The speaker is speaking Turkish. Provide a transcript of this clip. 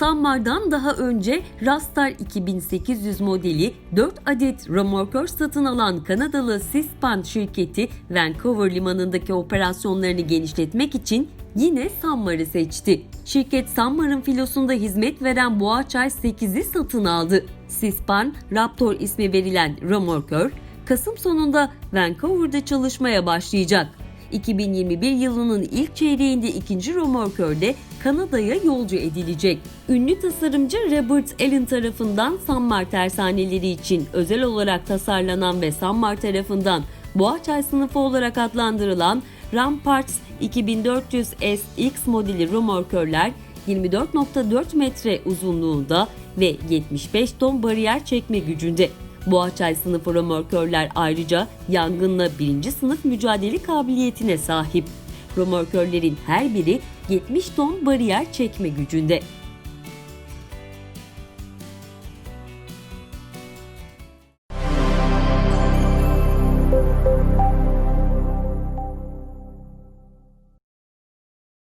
Sammar'dan daha önce Rastar 2800 modeli 4 adet römorkör satın alan Kanadalı Sispan şirketi Vancouver limanındaki operasyonlarını genişletmek için yine Sammar'ı seçti. Şirket Sammar'ın filosunda hizmet veren Boğaçay 8'i satın aldı. Sispan, Raptor ismi verilen römorkör, Kasım sonunda Vancouver'da çalışmaya başlayacak. 2021 yılının ilk çeyreğinde ikinci römorkörde Kanada'ya yolcu edilecek. Ünlü tasarımcı Robert Allen tarafından Sanmar tersaneleri için özel olarak tasarlanan ve Sanmar tarafından Boğaçay sınıfı olarak adlandırılan Ramparts 2400 SX modeli römorkörler 24.4 metre uzunluğunda ve 75 ton bariyer çekme gücünde. Boğaçay sınıfı römorkörler ayrıca yangınla birinci sınıf mücadele kabiliyetine sahip. Römorkörlerin her biri 70 ton bariyer çekme gücünde.